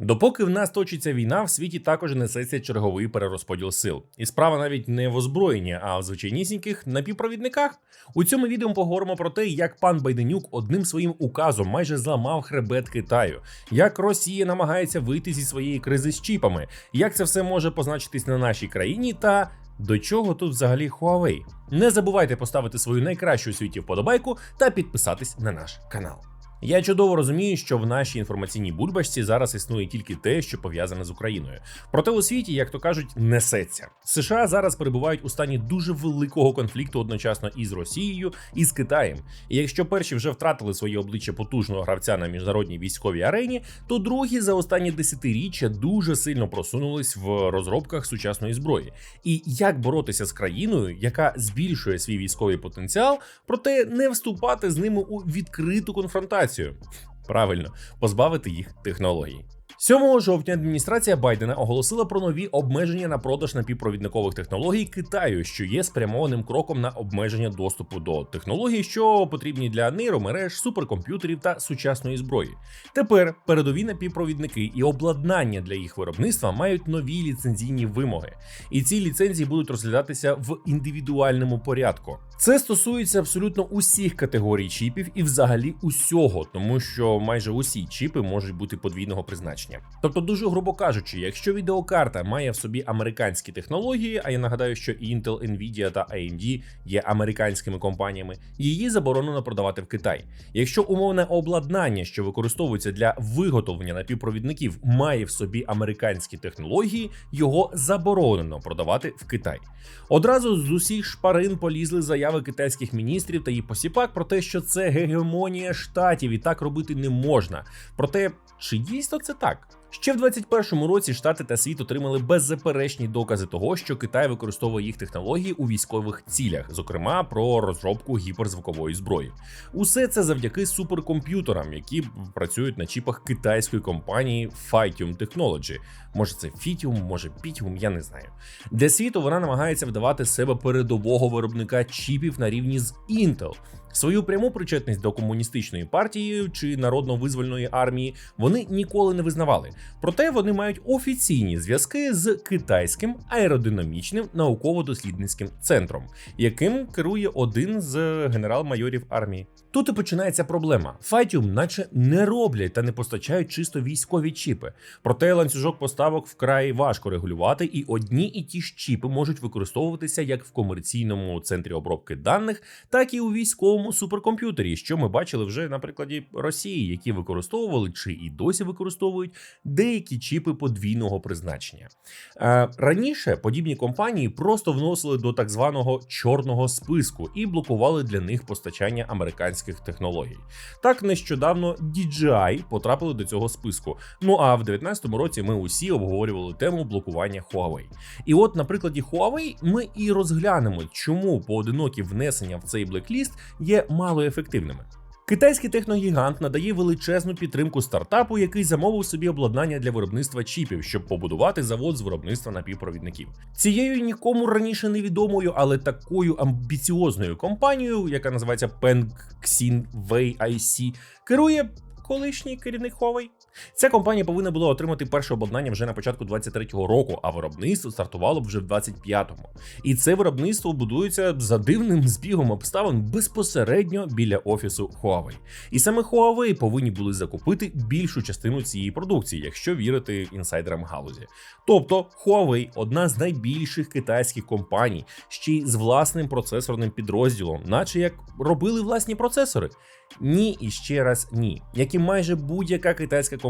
Допоки в нас точиться війна, в світі також несеться черговий перерозподіл сил. І справа навіть не в озброєнні, а в звичайнісіньких напівпровідниках. У цьому відео поговоримо про те, як пан Байденюк одним своїм указом майже зламав хребет Китаю, як Росія намагається вийти зі своєї кризи з чіпами, як це все може позначитись на нашій країні та. До чого тут взагалі Huawei? Не забувайте поставити свою найкращу у світі вподобайку та підписатись на наш канал. Я чудово розумію, що в нашій інформаційній бульбашці зараз існує тільки те, що пов'язане з Україною. Проте у світі, як то кажуть, несеться. США зараз перебувають у стані дуже великого конфлікту одночасно із Росією і з Китаєм. І якщо перші вже втратили своє обличчя потужного гравця на міжнародній військовій арені, то другі за останні десятиріччя дуже сильно просунулись в розробках сучасної зброї. І як боротися з країною, яка збільшує свій військовий потенціал, проте не вступати з ними у відкриту конфронтацію. Правильно, позбавити їх технологій. 7 жовтня адміністрація Байдена оголосила про нові обмеження на продаж напівпровідникових технологій Китаю, що є спрямованим кроком на обмеження доступу до технологій, що потрібні для нейромереж, суперкомп'ютерів та сучасної зброї. Тепер передові напівпровідники і обладнання для їх виробництва мають нові ліцензійні вимоги, і ці ліцензії будуть розглядатися в індивідуальному порядку. Це стосується абсолютно усіх категорій чіпів і взагалі усього, тому що майже усі чіпи можуть бути подвійного призначення. Тобто, дуже грубо кажучи, якщо відеокарта має в собі американські технології, а я нагадаю, що Intel, Nvidia та AMD є американськими компаніями, її заборонено продавати в Китай. Якщо умовне обладнання, що використовується для виготовлення напівпровідників, має в собі американські технології, його заборонено продавати в Китай. Одразу з усіх шпарин полізли заяви китайських міністрів та її посіпак про те, що це гегемонія штатів і так робити не можна. Проте, чи дійсно це так? Ще в 21-му році Штати та світ отримали беззаперечні докази того, що Китай використовує їх технології у військових цілях, зокрема про розробку гіперзвукової зброї. Усе це завдяки суперкомп'ютерам, які працюють на чіпах китайської компанії Phytium Technology. Може, це Fitium, може Pitium, я не знаю. Для світу вона намагається вдавати себе передового виробника чіпів на рівні з Intel. Свою пряму причетність до комуністичної партії чи народно-визвольної армії вони ніколи не визнавали. Проте вони мають офіційні зв'язки з китайським аеродинамічним науково-дослідницьким центром, яким керує один з генерал-майорів армії. Тут і починається проблема. Файтіум, наче не роблять та не постачають чисто військові чіпи. Проте ланцюжок поставок вкрай важко регулювати, і одні і ті ж чіпи можуть використовуватися як в комерційному центрі обробки даних, так і у військовому суперкомп'ютері, що ми бачили вже на прикладі Росії, які використовували чи і досі використовують деякі чіпи подвійного призначення. Е, Раніше подібні компанії просто вносили до так званого чорного списку і блокували для них постачання американських технологій. Так нещодавно DJI потрапили до цього списку. Ну а в 2019 році ми усі обговорювали тему блокування Huawei. І от на прикладі Huawei ми і розглянемо, чому поодинокі внесення в цей блекліст є малоефективними. Китайський техногігант надає величезну підтримку стартапу, який замовив собі обладнання для виробництва чіпів, щоб побудувати завод з виробництва напівпровідників. Цією нікому раніше невідомою, але такою амбіціозною компанією, яка називається Pengxin Wei IC, керує колишній керівник Huawei. Ця компанія повинна була отримати перше обладнання вже на початку 23-го року, а виробництво стартувало б вже в 25-му. І це виробництво будується за дивним збігом обставин безпосередньо біля офісу Huawei. І саме Huawei повинні були закупити більшу частину цієї продукції, якщо вірити інсайдерам галузі. Тобто Huawei – одна з найбільших китайських компаній, ще й з власним процесорним підрозділом, наче як робили власні процесори. Ні і ще раз ні, як і майже будь-яка китайська компанія.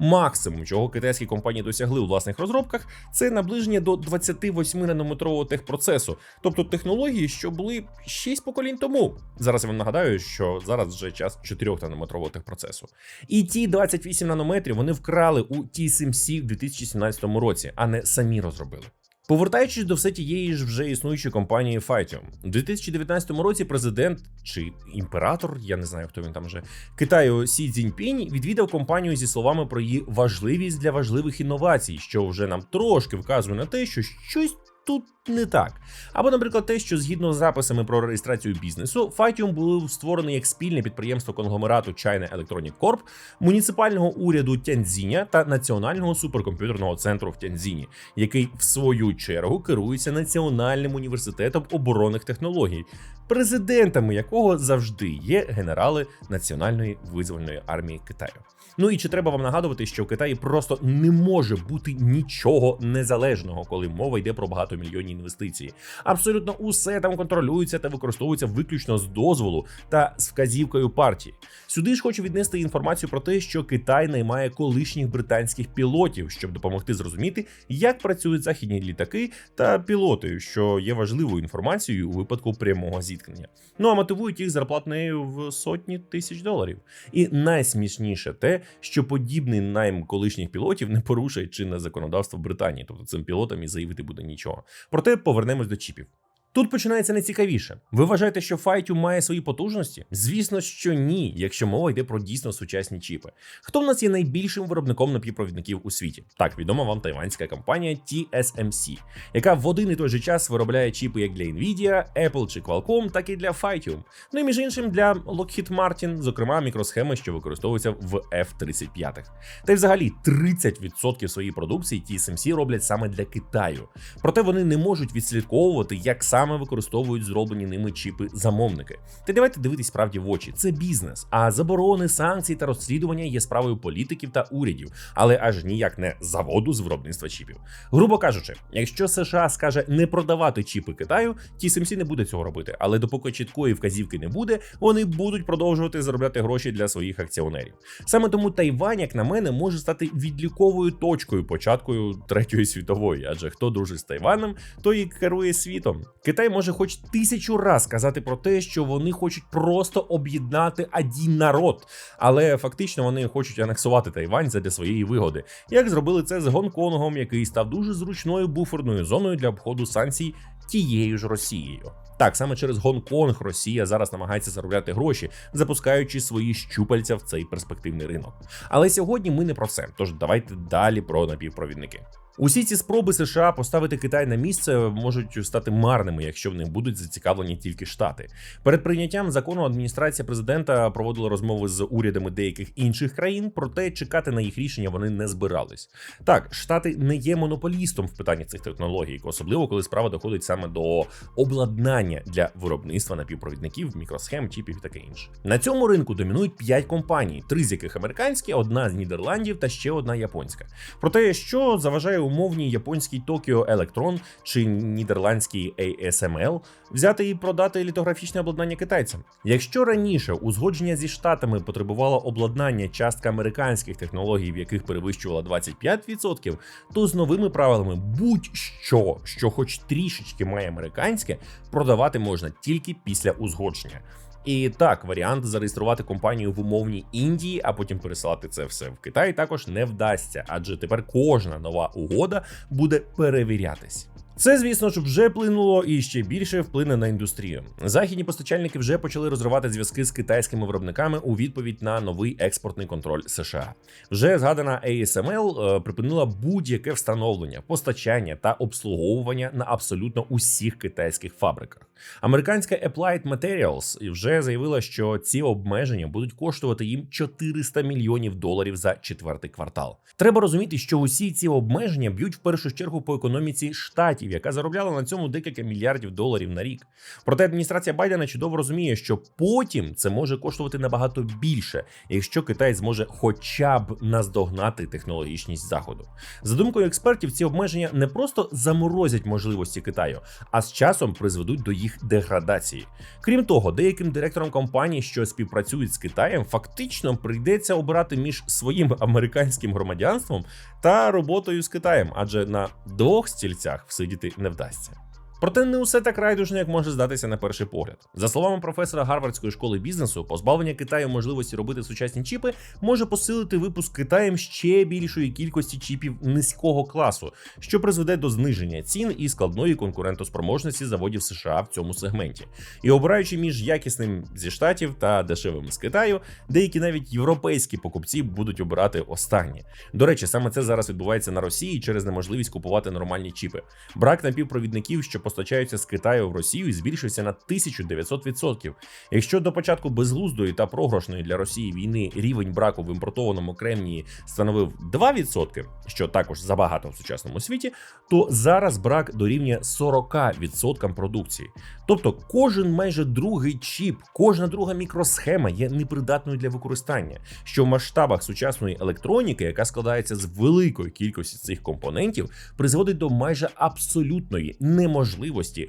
Максимум, чого китайські компанії досягли у власних розробках, це наближення до 28 нанометрового техпроцесу, тобто технології, що були 6 поколінь тому. Зараз я вам нагадаю, що зараз вже час 4 нанометрового техпроцесу. І ті 28 нанометрів вони вкрали у TSMC в 2017 році, а не самі розробили. Повертаючись до все тієї ж вже існуючої компанії Phytium, у 2019 році президент чи імператор, я не знаю, хто він там вже Китаю Сі Цзіньпінь відвідав компанію зі словами про її важливість для важливих інновацій, що вже нам трошки вказує на те, що щось тут не так. Або, наприклад, те, що згідно з записами про реєстрацію бізнесу, Файтіум було створено як спільне підприємство конгломерату China Electronic Corp, муніципального уряду Тяньцзіня та національного суперкомп'ютерного центру в Тяньцзіні, який в свою чергу керується національним університетом оборонних технологій, президентами якого завжди є генерали Національної визвольної армії Китаю. Ну і чи треба вам нагадувати, що в Китаї просто не може бути нічого незалежного, коли мова йде про багатомільйонні інвестиції. Абсолютно усе там контролюється та використовується виключно з дозволу та з вказівкою партії. Сюди ж хочу віднести інформацію про те, що Китай наймає колишніх британських пілотів, щоб допомогти зрозуміти, як працюють західні літаки та пілоти, що є важливою інформацією у випадку прямого зіткнення. Ну а мотивують їх зарплатнею в сотні тисяч доларів. І найсмішніше те, що подібний найм колишніх пілотів не порушує чинне законодавство Британії, тобто цим пілотам і заявити буде нічого. Проте повернемось до чіпів. Тут починається найцікавіше. Ви вважаєте, що Файтю має свої потужності? Звісно, що ні, якщо мова йде про дійсно сучасні чіпи. Хто в нас є найбільшим виробником напівпровідників у світі? Так, відома вам тайванська компанія TSMC, яка в один і той же час виробляє чіпи як для Nvidia, Apple чи Qualcomm, так і для Phytium. Ну і між іншим для Lockheed Martin, зокрема мікросхеми, що використовуються в F-35. Та й взагалі 30% своєї продукції TSMC роблять саме для Китаю. Проте вони не можуть відслідковувати, як саме використовують зроблені ними чіпи замовники. Та давайте дивитись справді в очі. Це бізнес. А заборони, санкції та розслідування є справою політиків та урядів, але аж ніяк не заводу з виробництва чіпів. Грубо кажучи, якщо США скаже не продавати чіпи Китаю, TSMC не буде цього робити. Але допоки чіткої вказівки не буде, вони будуть продовжувати заробляти гроші для своїх акціонерів. Саме тому Тайвань, як на мене, може стати відліковою точкою початкою третьої світової, адже хто дружить з Тайваном, той і керує світом. Китай може хоч тисячу раз сказати про те, що вони хочуть просто об'єднати один народ, але фактично вони хочуть анексувати Тайвань задля своєї вигоди, як зробили це з Гонконгом, який став дуже зручною буферною зоною для обходу санкцій тією ж Росією. Так, саме через Гонконг Росія зараз намагається заробляти гроші, запускаючи свої щупальця в цей перспективний ринок. Але сьогодні ми не про це. Тож давайте далі про напівпровідники. Усі ці спроби США поставити Китай на місце можуть стати марними, якщо в них будуть зацікавлені тільки штати. Перед прийняттям закону адміністрація президента проводила розмови з урядами деяких інших країн, проте чекати на їх рішення вони не збирались. Так, штати не є монополістом в питанні цих технологій, особливо коли справа доходить саме до обладнання для виробництва напівпровідників, мікросхем, чіпів і таке інше. На цьому ринку домінують 5 компаній, три з яких американські, одна з Нідерландів та ще одна японська. Проте, що заважає умовній японській Tokyo Electron чи нідерландській ASML взяти і продати літографічне обладнання китайцям. Якщо раніше узгодження зі штатами потребувало обладнання частка американських технологій, в яких перевищувала 25%, то з новими правилами будь-що, що хоч трішечки має американське, продавати можна тільки після узгодження. І так, варіант зареєструвати компанію в умовній Індії, а потім пересилати це все в Китай також не вдасться, адже тепер кожна нова угода буде перевірятись. Це, звісно ж, вже плинуло і ще більше вплине на індустрію. Західні постачальники вже почали розривати зв'язки з китайськими виробниками у відповідь на новий експортний контроль США. Вже згадана ASML е, припинила будь-яке встановлення, постачання та обслуговування на абсолютно усіх китайських фабриках. Американська Applied Materials вже заявила, що ці обмеження будуть коштувати їм 400 мільйонів доларів за четвертий квартал. Треба розуміти, що усі ці обмеження б'ють в першу чергу по економіці штатів, яка заробляла на цьому декілька мільярдів доларів на рік. Проте адміністрація Байдена чудово розуміє, що потім це може коштувати набагато більше, якщо Китай зможе хоча б наздогнати технологічність заходу. За думкою експертів, ці обмеження не просто заморозять можливості Китаю, а з часом призведуть до їх деградації. Крім того, деяким директорам компаній, що співпрацюють з Китаєм, фактично прийдеться обирати між своїм американським громадянством та роботою з Китаєм, адже на двох стільцях всидіти не вдасться. Проте не усе так райдужно, як може здатися на перший погляд. За словами професора Гарвардської школи бізнесу, позбавлення Китаю можливості робити сучасні чіпи може посилити випуск Китаєм ще більшої кількості чіпів низького класу, що призведе до зниження цін і складної конкурентоспроможності заводів США в цьому сегменті. І обираючи між якісним зі штатів та дешевим з Китаю, деякі навіть європейські покупці будуть обирати останні. До речі, саме це зараз відбувається на Росії через неможливість купувати нормальні чіпи. Брак напівпровідників, що постачаються з Китаю в Росію, збільшився на 1900%. Якщо до початку безглуздої та програшної для Росії війни рівень браку в імпортованому кремнії становив 2%, що також забагато в сучасному світі, то зараз брак дорівнює 40% продукції. Тобто кожен майже другий чіп, кожна друга мікросхема є непридатною для використання, що в масштабах сучасної електроніки, яка складається з великої кількості цих компонентів, призводить до майже абсолютної неможливості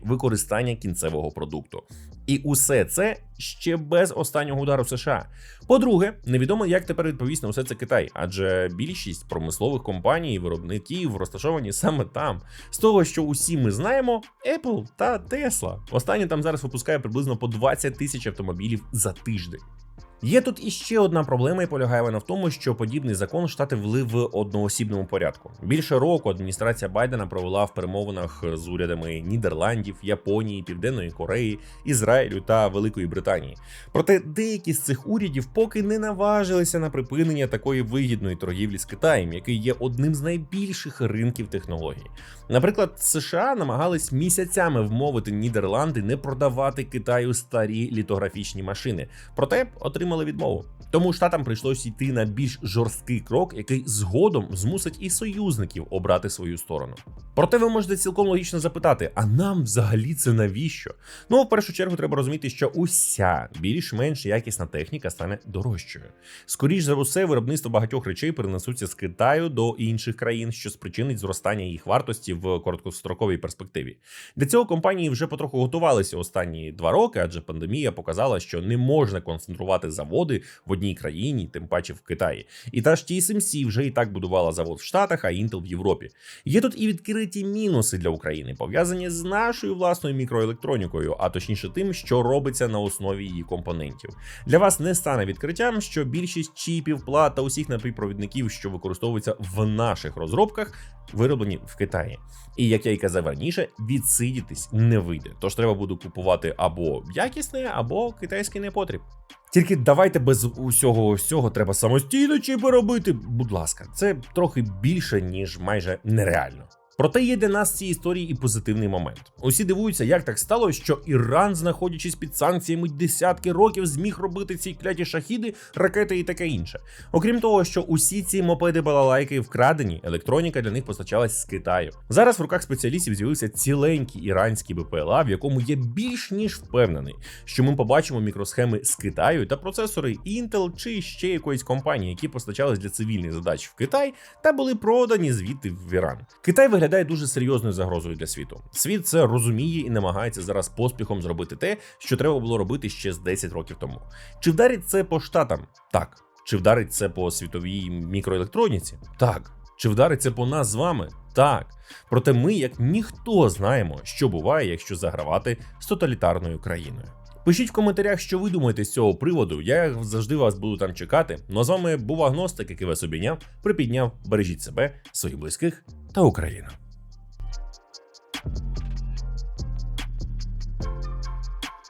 використання кінцевого продукту. І усе це ще без останнього удару США. По-друге, невідомо, як тепер відповість на усе це Китай, адже більшість промислових компаній і виробників розташовані саме там. З того, що усі ми знаємо, Apple та Tesla. Останнє там зараз випускає приблизно по 20 тисяч автомобілів за тиждень. Є тут іще одна проблема, і полягає вона в тому, що подібний закон штати ввели в одноосібному порядку. Більше року адміністрація Байдена провела в перемовинах з урядами Нідерландів, Японії, Південної Кореї, Ізраїлю та Великої Британії. Проте деякі з цих урядів поки не наважилися на припинення такої вигідної торгівлі з Китаєм, який є одним з найбільших ринків технологій. Наприклад, США намагались місяцями вмовити Нідерланди не продавати Китаю старі літографічні машини, проте отримали відмову. Тому штатам прийшлося йти на більш жорсткий крок, який згодом змусить і союзників обрати свою сторону. Проте ви можете цілком логічно запитати: а нам взагалі це навіщо? Ну, в першу чергу, треба розуміти, що уся більш-менш якісна техніка стане дорожчою. Скоріш за усе, виробництво багатьох речей перенесуться з Китаю до інших країн, що спричинить зростання їх вартості в короткостроковій перспективі. Для цього компанії вже потроху готувалися останні два роки, адже пандемія показала, що не можна концентрувати заводи в одній країні, тим паче в Китаї. І та ж TSMC вже і так будувала завод в Штатах, а Intel в Європі. Є тут і відкриті мінуси для України, пов'язані з нашою власною мікроелектронікою, а точніше тим, що робиться на основі її компонентів. Для вас не стане відкриттям, що більшість чіпів, плат та усіх напівпровідників, що використовуються в наших розробках, вироблені в Китаї. І як я й казав раніше, відсидітись не вийде. Тож треба буде купувати або якісне, або китайський непотріб. Тільки давайте без усього всього треба самостійно чи поробити. Будь ласка, це трохи більше, ніж майже нереально. Проте є для нас в цій історії і позитивний момент. Усі дивуються, як так сталося, що Іран, знаходячись під санкціями десятки років, зміг робити ці кляті шахіди, ракети і таке інше. Окрім того, що усі ці мопеди балалайки вкрадені, електроніка для них постачалась з Китаю. Зараз в руках спеціалістів з'явився ціленький іранський БПЛА, в якому є більш ніж впевнений, що ми побачимо мікросхеми з Китаю та процесори Intel чи ще якоїсь компанії, які постачались для цивільних задач в Китай та були продані звідти в Іран. Китай виглядає дуже серйозною загрозою для світу. Світ це розуміє і намагається зараз поспіхом зробити те, що треба було робити ще з 10 років тому. Чи вдарить це по штатам? Так. Чи вдарить це по світовій мікроелектроніці? Так. Чи вдарить це по нас з вами? Так. Проте ми, як ніхто, знаємо, що буває, якщо загравати з тоталітарною країною. Пишіть в коментарях, що ви думаєте з цього приводу. Я завжди вас буду там чекати. Ну а з вами був агностик, який вас обійняв, припідняв. Бережіть себе, своїх близьких та Україну. Thank you.